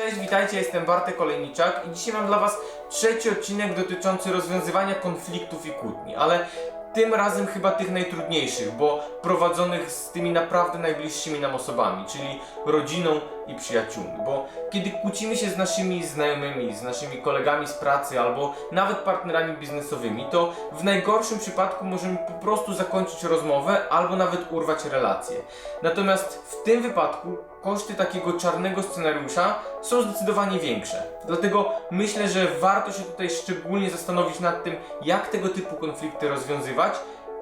Cześć, witajcie, jestem Bartek Olejniczak i dzisiaj mam dla Was trzeci odcinek dotyczący rozwiązywania konfliktów i kłótni, ale tym razem chyba tych najtrudniejszych, bo prowadzonych z tymi naprawdę najbliższymi nam osobami, czyli rodziną i przyjaciółmi, bo kiedy kłócimy się z naszymi znajomymi, z naszymi kolegami z pracy albo nawet partnerami biznesowymi, to w najgorszym przypadku możemy po prostu zakończyć rozmowę albo nawet urwać relację. Natomiast w tym wypadku koszty takiego czarnego scenariusza są zdecydowanie większe. Dlatego myślę, że warto się tutaj szczególnie zastanowić nad tym, jak tego typu konflikty rozwiązywać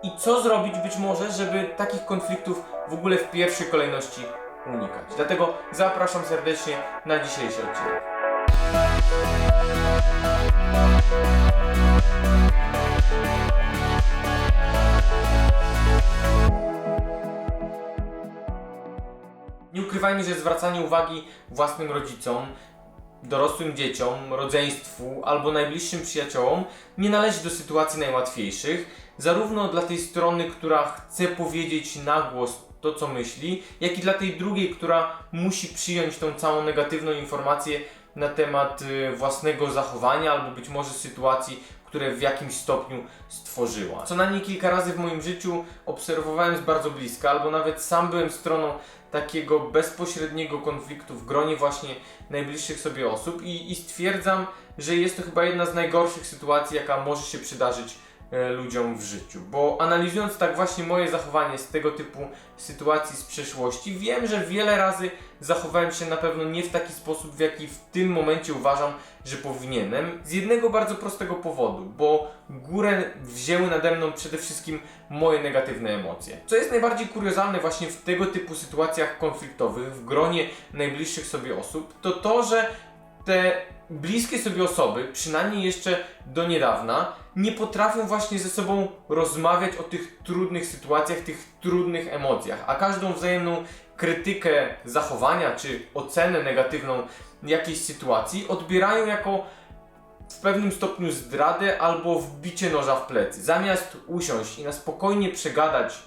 i co zrobić być może, żeby takich konfliktów w ogóle w pierwszej kolejności unikać. Dlatego zapraszam serdecznie na dzisiejszy odcinek. Nie ukrywajmy, że zwracanie uwagi własnym rodzicom, dorosłym dzieciom, rodzeństwu albo najbliższym przyjaciołom nie należy do sytuacji najłatwiejszych, zarówno dla tej strony, która chce powiedzieć na głos to, co myśli, jak i dla tej drugiej, która musi przyjąć tą całą negatywną informację na temat y, własnego zachowania albo być może sytuacji, które w jakimś stopniu stworzyła. Co najmniej kilka razy w moim życiu obserwowałem z bardzo bliska, albo nawet sam byłem stroną takiego bezpośredniego konfliktu w gronie właśnie najbliższych sobie osób i, i stwierdzam, że jest to chyba jedna z najgorszych sytuacji, jaka może się przydarzyć ludziom w życiu. Bo analizując tak właśnie moje zachowanie z tego typu sytuacji z przeszłości, wiem, że wiele razy zachowałem się na pewno nie w taki sposób, w jaki w tym momencie uważam, że powinienem. Z jednego bardzo prostego powodu, bo górę wzięły nade mną przede wszystkim moje negatywne emocje. Co jest najbardziej kuriozalne właśnie w tego typu sytuacjach konfliktowych, w gronie najbliższych sobie osób, to to, że te bliskie sobie osoby, przynajmniej jeszcze do niedawna, nie potrafią właśnie ze sobą rozmawiać o tych trudnych sytuacjach, tych trudnych emocjach, a każdą wzajemną krytykę zachowania czy ocenę negatywną jakiejś sytuacji odbierają jako w pewnym stopniu zdradę albo wbicie noża w plecy. Zamiast usiąść i na spokojnie przegadać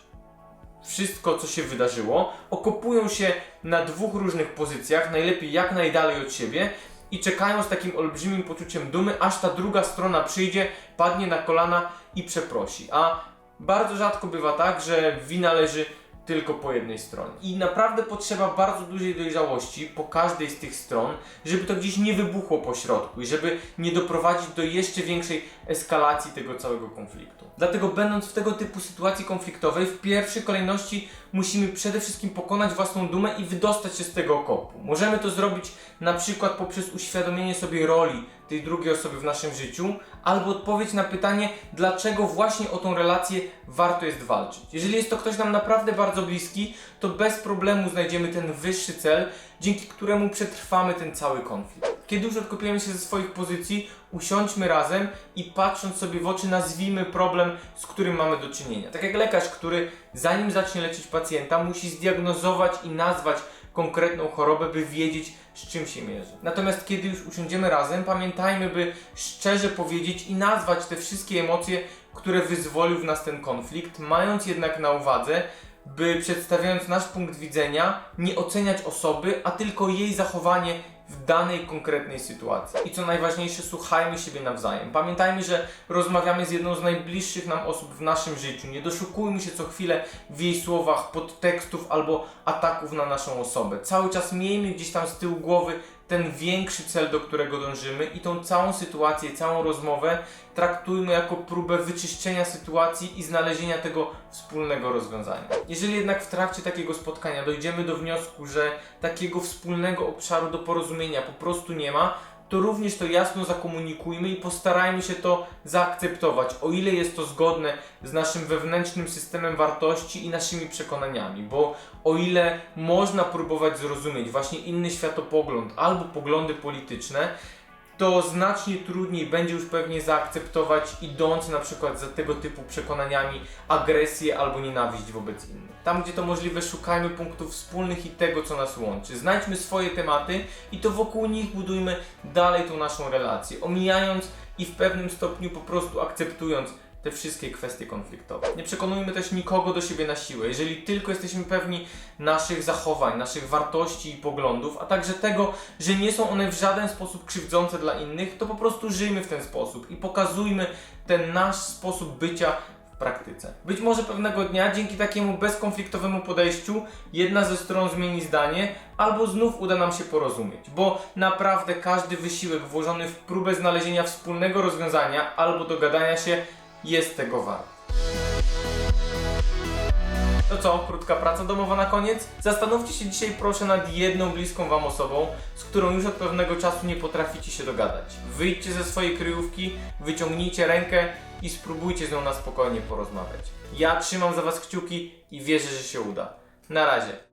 wszystko, co się wydarzyło, okopują się na dwóch różnych pozycjach, najlepiej jak najdalej od siebie i czekają z takim olbrzymim poczuciem dumy, aż ta druga strona przyjdzie, padnie na kolana i przeprosi. A bardzo rzadko bywa tak, że wina leży tylko po jednej stronie. I naprawdę potrzeba bardzo dużej dojrzałości po każdej z tych stron, żeby to gdzieś nie wybuchło po środku i żeby nie doprowadzić do jeszcze większej eskalacji tego całego konfliktu. Dlatego będąc w tego typu sytuacji konfliktowej, w pierwszej kolejności musimy przede wszystkim pokonać własną dumę i wydostać się z tego okopu. Możemy to zrobić na przykład poprzez uświadomienie sobie roli tej drugiej osoby w naszym życiu, albo odpowiedź na pytanie, dlaczego właśnie o tą relację warto jest walczyć. Jeżeli jest to ktoś nam naprawdę bardzo bliski, to bez problemu znajdziemy ten wyższy cel, dzięki któremu przetrwamy ten cały konflikt. Kiedy już odkopiemy się ze swoich pozycji, usiądźmy razem i patrząc sobie w oczy nazwijmy problem, z którym mamy do czynienia. Tak jak lekarz, który zanim zacznie leczyć pacjenta, musi zdiagnozować i nazwać konkretną chorobę, by wiedzieć, z czym się mierzy. Natomiast kiedy już usiądziemy razem, pamiętajmy, by szczerze powiedzieć i nazwać te wszystkie emocje, które wyzwolił w nas ten konflikt, mając jednak na uwadze, by przedstawiając nasz punkt widzenia, nie oceniać osoby, a tylko jej zachowanie w danej konkretnej sytuacji. I co najważniejsze, słuchajmy siebie nawzajem. Pamiętajmy, że rozmawiamy z jedną z najbliższych nam osób w naszym życiu. Nie doszukujmy się co chwilę w jej słowach podtekstów albo ataków na naszą osobę. Cały czas miejmy gdzieś tam z tyłu głowy ten większy cel, do którego dążymy i tą całą sytuację, całą rozmowę traktujmy jako próbę wyczyszczenia sytuacji i znalezienia tego wspólnego rozwiązania. Jeżeli jednak w trakcie takiego spotkania dojdziemy do wniosku, że takiego wspólnego obszaru do porozumienia po prostu nie ma, to również to jasno zakomunikujmy i postarajmy się to zaakceptować, o ile jest to zgodne z naszym wewnętrznym systemem wartości i naszymi przekonaniami, bo o ile można próbować zrozumieć właśnie inny światopogląd albo poglądy polityczne, to znacznie trudniej będzie już pewnie zaakceptować idąc na przykład za tego typu przekonaniami agresję albo nienawiść wobec innych. Tam, gdzie to możliwe, szukajmy punktów wspólnych i tego, co nas łączy. Znajdźmy swoje tematy i to wokół nich budujmy dalej tą naszą relację, omijając i w pewnym stopniu po prostu akceptując te wszystkie kwestie konfliktowe. Nie przekonujmy też nikogo do siebie na siłę. Jeżeli tylko jesteśmy pewni naszych zachowań, naszych wartości i poglądów, a także tego, że nie są one w żaden sposób krzywdzące dla innych, to po prostu żyjmy w ten sposób i pokazujmy ten nasz sposób bycia w praktyce. Być może pewnego dnia dzięki takiemu bezkonfliktowemu podejściu jedna ze stron zmieni zdanie, albo znów uda nam się porozumieć, bo naprawdę każdy wysiłek włożony w próbę znalezienia wspólnego rozwiązania albo dogadania się jest tego wart. To co, krótka praca domowa na koniec? Zastanówcie się dzisiaj proszę nad jedną bliską Wam osobą, z którą już od pewnego czasu nie potraficie się dogadać. Wyjdźcie ze swojej kryjówki, wyciągnijcie rękę i spróbujcie z nią na spokojnie porozmawiać. Ja trzymam za Was kciuki i wierzę, że się uda. Na razie.